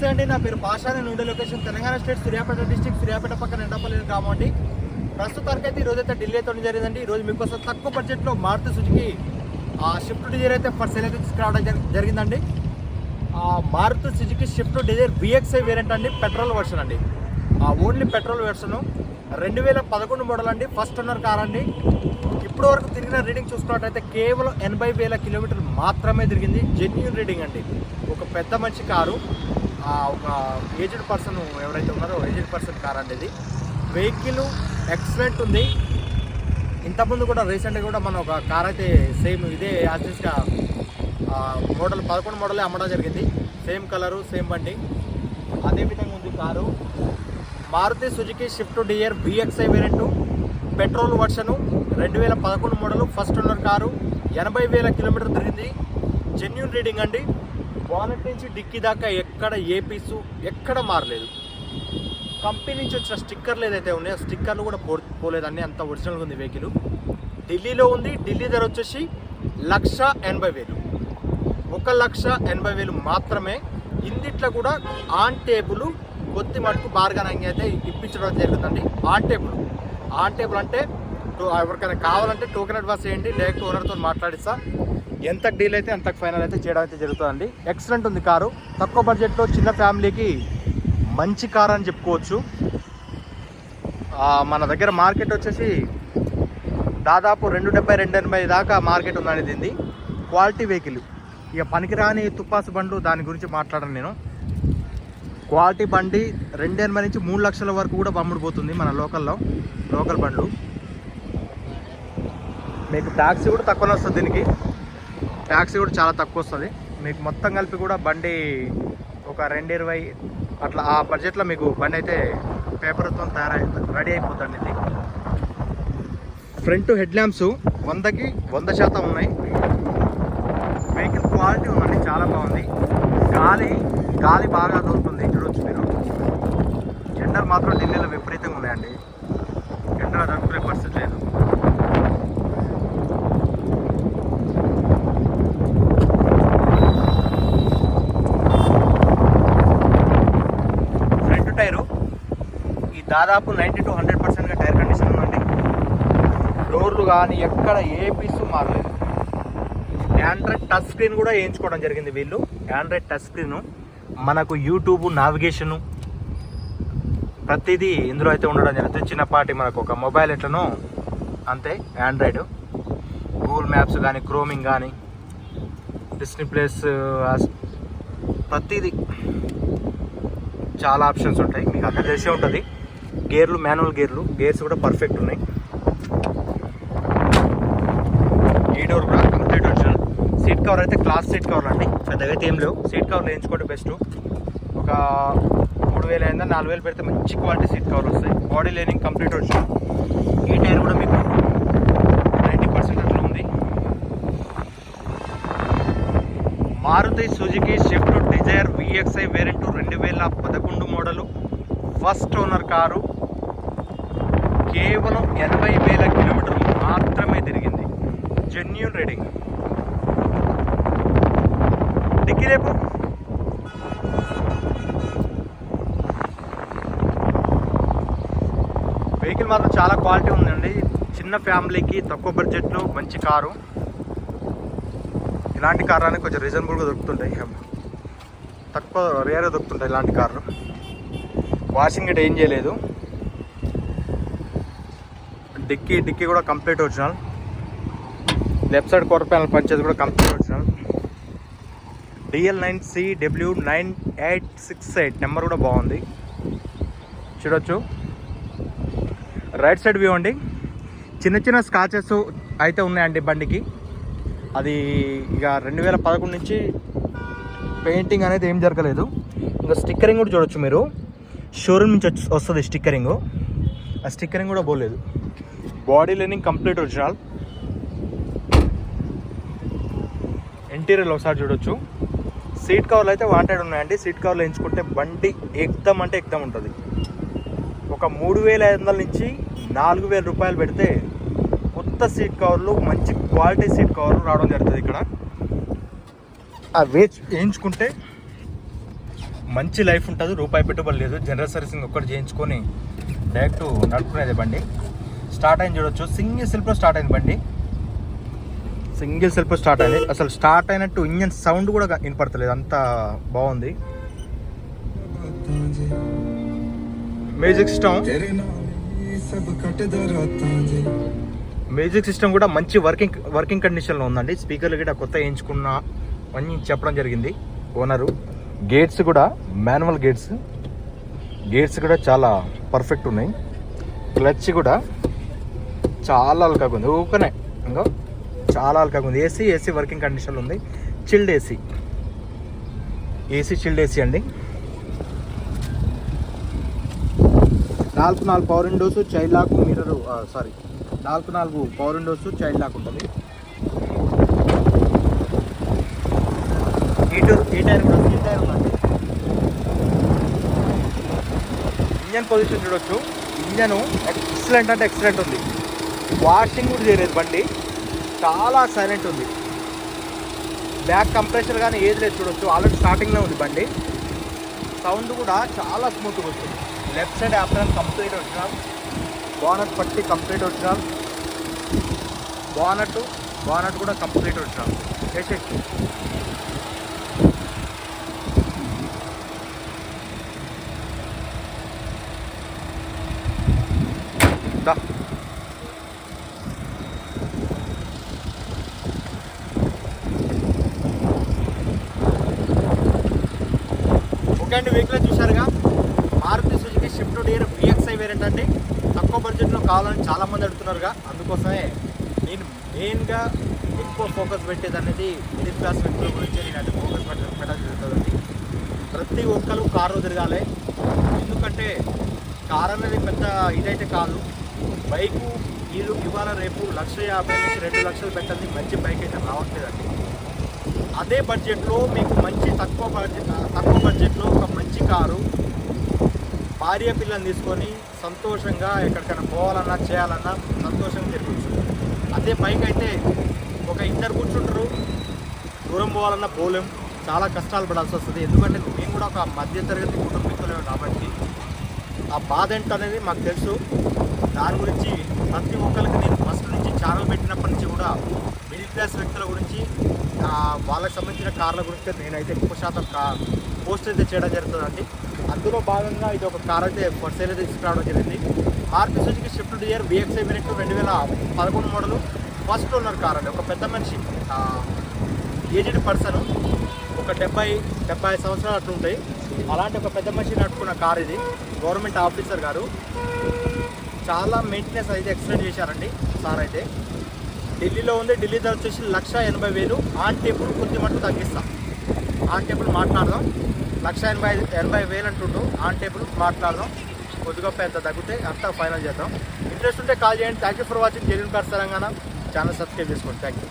నమస్తే అండి. నా పేరు పాషా నేను ఉండే location Telangana state Suryapet district Suryapet పక్కన ఎండపల్లి గ్రామం అండి. ప్రస్తుతానికి అయితే ఈరోజు అయితే ఢిల్లీ అయితే జరిగిందండి. ఈరోజు రోజు మీకోసం తక్కువ బడ్జెట్లో మారుతి సుజుకి ఆ షిఫ్ట్ డిజైర్ అయితే ఫర్ సేల్ అయితే తీసుకురావడం జరిగిందండి. ఆ Maruti Suzuki Swift Dzire VXi variant అండి. పెట్రోల్ వర్షన్ అండి. ఆ ఓన్లీ పెట్రోల్ వెర్షన్ రెండు వేల పదకొండు మోడల్ అండి. ఫస్ట్ ఓనర్ కార్ అండి. ఇప్పుడు వరకు తిరిగిన రీడింగ్ చూసుకున్నట్టయితే కేవలం ఎనభై వేల కిలోమీటర్లు మాత్రమే తిరిగింది. జెన్యున్ రీడింగ్ అండి. ఒక పెద్ద మంచి కారు. ఒక ఏజ్డ్ పర్సన్ ఎవరైతే ఉన్నారో ఏజ్డ్ పర్సన్ కార్ అండి ఇది. వెహికల్ ఎక్సలెంట్ ఉంది. ఇంతకుముందు కూడా రీసెంట్గా కూడా మనం ఒక కార్ అయితే సేమ్ ఇదే యాజిస్గా మోడల్ పదకొండు మోడలే అమ్మడం జరిగింది. సేమ్ కలరు సేమ్ బండి. అదే విధంగా ఉంది car. Maruti Suzuki Swift Dzire VXi variant. Petrol version రెండు వేల పదకొండు మోడలు ఫస్ట్ ఓనర్ కారు. ఎనభై వేల కిలోమీటర్ తిరిగింది. జెన్యున్ రీడింగ్ అండి. బానెట్ నుంచి డిక్కీ దాకా ఎక్కడ ఏ పీసు ఎక్కడ మారలేదు. కంపెనీ నుంచి వచ్చిన స్టిక్కర్లు ఏదైతే ఉన్నాయో స్టిక్కర్లు కూడా పో పోలేదండి అంత ఒరిజినల్గా ఉంది వెహికల్. ఢిల్లీలో ఉంది ఢిల్లీ ధర వచ్చేసి లక్ష ఎనభై వేలు. ఒక లక్ష ఎనభై వేలు మాత్రమే. ఇందిట్లో కూడా ఆన్ టేబుల్ కొద్ది మటుకు బార్గనంగి అయితే ఇప్పించడం జరుగుతుందండి. On table. ఆన్ టేబుల్ అంటే ఎవరికైనా కావాలంటే టోకెన్ అడ్వాన్స్ చేయండి డైరెక్ట్ ఓనర్తో మాట్లాడిస్తా. ఎంత డీల్ అయితే అంత ఫైనల్ అయితే చేయడం అయితే జరుగుతుందండి. ఎక్సలెంట్ ఉంది కారు. తక్కువ బడ్జెట్లో చిన్న ఫ్యామిలీకి మంచి కార్ అని చెప్పుకోవచ్చు. మన దగ్గర మార్కెట్ వచ్చేసి దాదాపు రెండు డెబ్బై రెండు ఎనభై దాకా మార్కెట్ ఉందండి దీన్ని క్వాలిటీ వెహికల్ ఇక పనికిరాని తుప్పాసు బండ్లు దాని గురించి మాట్లాడను నేను. క్వాలిటీ బండి రెండు ఎనభై నుంచి మూడు లక్షల వరకు కూడా బమ్ముడు పోతుంది మన లోకల్లో లోకల్ బండ్లు. మీకు ట్యాక్సీ కూడా తక్కువనే వస్తుంది దీనికి. ట్యాక్సీ కూడా చాలా తక్కువ వస్తుంది. మీకు మొత్తం కలిపి కూడా బండి ఒక రెండు ఇరవై అట్లా ఆ బడ్జెట్లో మీకు బండి అయితే పేపర్తో తయారై రెడీ అయిపోతుంది ఇది ఫ్రంట్ హెడ్ ల్యాంప్స్ వందకి వంద శాతం ఉన్నాయి. వెహికల్ క్వాలిటీ ఉందండి చాలా బాగుంది. గాలి గాలి బాగా దొరుకుతుంది చూడొచ్చు మీరు. ఎండలు మాత్రం ఢిల్లీలో విపరీతంగా ఉన్నాయండి. ఎండలు దొరుకునే పరిస్థితి లేదు ఫ్రంట్ టైరు ఈ దాదాపు నైంటీ టు హండ్రెడ్ పర్సెంట్గా టైర్ కండిషన్ ఉందండి. డోర్లు కానీ ఎక్కడ ఏ పీసు మారలేదు. ఆండ్రాయిడ్ టచ్ స్క్రీన్ కూడా వేయించుకోవడం జరిగింది వీళ్ళు. ఆండ్రాయిడ్ టచ్ స్క్రీన్ మనకు యూట్యూబ్ నావిగేషను ప్రతిదీ ఇందులో అయితే ఉండడం జరుగుతుంది. చిన్నపాటి మనకు ఒక మొబైల్ ఎట్లనో అంతే ఆండ్రాయిడ్ గూగుల్ మ్యాప్స్ కానీ క్రోమింగ్ కానీ డిస్నీ ప్లేస్ ప్రతిదీ చాలా ఆప్షన్స్ ఉంటాయి. మీకు అక్కడ తెలిసే ఉంటుంది. గేర్లు మాన్యువల్ గేర్లు. గేర్స్ కూడా పర్ఫెక్ట్ ఉన్నాయి. ఈ డోర్ కూడా కంప్లీట్ వచ్చిన సీట్ కవర్ అయితే క్లాస్ సీట్ కవర్ అండి. పెద్దగా అయితే ఏం లేవు. సీట్ కవర్లు వేయించుకోవడం బెస్ట్ ఒక మూడు వేలు అయిందా నాలుగు వేలు పెడితే మంచి క్వాలిటీ సీట్ కవర్ వస్తాయి. బాడీ లైనింగ్ కంప్లీట్ వచ్చిన ఈ టైర్ కూడా మీకు నైంటీ పర్సెంట్ అట్లా ఉంది. Maruti Suzuki Swift Dzire VXi variant రెండు వేల పదకొండు మోడలు ఫస్ట్ ఓనర్ కారు కేవలం ఎనభై వేల కిలోమీటర్లు మాత్రమే తిరిగింది. జెన్యున్ రీడింగ్ డిక్కీ రేపు. వెహికల్ మాత్రం చాలా క్వాలిటీ ఉందండి. చిన్న ఫ్యామిలీకి తక్కువ బడ్జెట్లో మంచి కారు. ఇలాంటి కార్లు అనేది కొంచెం రీజనబుల్గా దొరుకుతుంటాయి. తక్కువ రేరే దొరుకుతుంటాయి ఇలాంటి కార్లు. వాషింగ్ గిట్ ఏం చేయలేదు. డిక్కీ డిక్కీ కూడా complete original. Left side quarter panel పంచేది కూడా complete original. DL nine C W nine eight six eight number కూడా బాగుంది. చూడొచ్చు. రైట్ సైడ్ వ్యూ అండి. చిన్న చిన్న స్కాచెస్ అయితే ఉన్నాయండి బండికి. అది ఇక రెండు వేల పదకొండు నుంచి పెయింటింగ్ అనేది ఏం జరగలేదు. ఇంకా స్టిక్కరింగ్ కూడా చూడొచ్చు మీరు. షోరూమ్ నుంచి వచ్చి వస్తుంది స్టిక్కరింగ్. ఆ స్టిక్కరింగ్ కూడా పోలేదు. Body lining complete original. Interior ఒకసారి చూడొచ్చు. సీట్ కవర్లు అయితే వాంటెడ్ ఉన్నాయండి. సీట్ కవర్లు ఎంచుకుంటే బండి ఎక్దమ్ అంటే ఎక్దం ఉంటుంది. ఒక మూడు వేల ఐదు వందల నుంచి నాలుగు వేల రూపాయలు పెడితే కొత్త సీట్ కవర్లు మంచి క్వాలిటీ సీట్ కవర్లు రావడం జరుగుతుంది ఇక్కడ. ఆ వేచి వేయించుకుంటే మంచి లైఫ్ ఉంటుంది రూపాయి పెట్టుబడి లేదు. జనరల్ సర్వీసింగ్ ఒక్కటి చేయించుకొని డైరెక్ట్ నడుపుకునేది బండి. స్టార్ట్ అయింది చూడొచ్చు. సింగిల్ సెల్ఫ్లో స్టార్ట్ అయింది బండి. సింగిల్ సెల్ఫ్ స్టార్ట్ అయింది. అసలు స్టార్ట్ అయినట్టు ఇంజన్ సౌండ్ కూడా వినపడతలేదు. అంత బాగుంది. మ్యూజిక్ సిస్టమ్ మ్యూజిక్ సిస్టమ్ కూడా మంచి వర్కింగ్ వర్కింగ్ కండిషన్లో ఉందండి. స్పీకర్లు గిట్టా కొత్త వేయించుకున్న అని చెప్పడం జరిగింది. ఓనరు గేట్స్ కూడా మాన్యువల్ గేట్స్. గేట్స్ కూడా చాలా పర్ఫెక్ట్ ఉన్నాయి. క్లచ్ కూడా చాలా అల్కాగా ఉంది. ఊకనే. ఇంకా చాలా అల్కాగా ఉంది. ఏసీ ఏసీ వర్కింగ్ కండిషన్లో ఉంది. Chilled AC. AC chilled AC అండి. నాలుగు నాలుగు power windows child lock mirror sorry నాలుగు నాలుగు పవర్ విండోస్ చైల్డ్ లాక్ ఉంటుంది. ఈ టైర్ ఈ టైర్ కూడా ఈ టైర్ ఉందండి ఇంజన్ పొజిషన్ చూడొచ్చు. ఇంజన్ ఎక్సలెంట్ అంటే ఎక్సలెంట్ ఉంది. వాషింగ్ కూడా చేయలేదు బండి. చాలా సైలెంట్ ఉంది. బ్యాక్ కంప్రెషర్ కానీ ఏది లేదు చూడొచ్చు. ఆల్రెడీ స్టార్టింగ్లో ఉంది బండి. సౌండ్ కూడా చాలా స్మూత్గా వస్తుంది. లెఫ్ట్ సైడ్ ఆఫ్టర్ కంప్లీట్ వచ్చినాం బోనట్ పట్టి కంప్లీట్ వచ్చినాం బోనట్ బోనట్ కూడా కంప్లీట్ వచ్చినాం చేసేసి దా ఓకే అండి వెహికల్ చూశారుగా. Maruti Suzuki Swift Dzire VXi variant అండి. తక్కువ బడ్జెట్లో కావాలని చాలామంది అడుగుతున్నారుగా. అందుకోసమే నేను మెయిన్గా ఎక్కువ ఫోకస్ పెట్టేది అనేది మిడిల్ క్లాస్ వ్యక్తుల గురించి నేను అది ఫోకస్ పెట్టడం జరుగుతుందండి. ప్రతి ఒక్కరు కారు తిరగాలి. ఎందుకంటే కార్ అనేది పెద్ద ఇదైతే కాదు. బైకు వీళ్ళు ఇవాళ రేపు లక్ష యాభై నుంచి రెండు లక్షలు పెట్టాలి మంచి బైక్ అయితే రావట్లేదండి. అదే బడ్జెట్లో మీకు మంచి తక్కువ బడ్జెట్ తక్కువ బడ్జెట్లో ఒక మంచి కారు భార్య పిల్లని తీసుకొని సంతోషంగా ఎక్కడికైనా పోవాలన్నా చేయాలన్నా సంతోషంగా తిరగచ్చు. అదే బైక్ అయితే ఒక ఇద్దరు కూర్చుంటారు. దూరం పోవాలన్నా పోలేం. చాలా కష్టాలు పడాల్సి వస్తుంది. ఎందుకంటే మేము కూడా ఒక మధ్యతరగతి కుటుంబీకులమే కాబట్టి ఆ బాధ ఏంటనేది మాకు తెలుసు. దాని గురించి ప్రతి ఒక్కరికి నేను ఫస్ట్ నుంచి ఛానల్ పెట్టినప్పటి నుంచి కూడా మిడిల్ క్లాస్ వ్యక్తుల గురించి వాళ్ళకి సంబంధించిన కార్ల గురించి నేనైతే ఎక్కువ శాతం కా పోస్ట్ అయితే చేయడం జరుగుతుందండి. అందులో భాగంగా ఇది ఒక కార్ అయితే ఫర్ సేల్ అయితే తీసుకురావడం జరిగింది. Maruti Suzuki Swift Dzire VXi minute రెండు వేల పదకొండు మోడలు. ఫస్ట్ ఓనర్ కార్ అండి. ఒక పెద్ద మనిషి ఏజ్డ్ పర్సన్ ఒక డెబ్బై డెబ్బై ఐదు సంవత్సరాలు అట్లుంటాయి. అలాంటి ఒక పెద్ద మనిషి నడుపుకున్న కార్ ఇది. గవర్నమెంట్ ఆఫీసర్ గారు. చాలా మెయింటెనెన్స్ అయితే ఎక్స్టెండ్ చేశారండి. సార్ అయితే ఢిల్లీలో ఉంది. ఢిల్లీ ధర వచ్చేసి లక్ష ఎనభై వేలు. ఆన్ టేబుల్ కొద్ది మట్టు తగ్గిస్తాం. ఆన్ టేబుల్ మాట్లాడదాం. లక్ష ఎనభై ఎనభై వేలు అంటుండు ఆన్ టేబుల్ మాట్లాడదాం. కొద్దిగా ఎంత తగ్గితే అంతా ఫైనల్ చేద్దాం. ఇంట్రెస్ట్ ఉంటే కాల్ చేయండి. Thank you for watching genuine cars Telangana channel subscribe చేసుకోండి. Thank you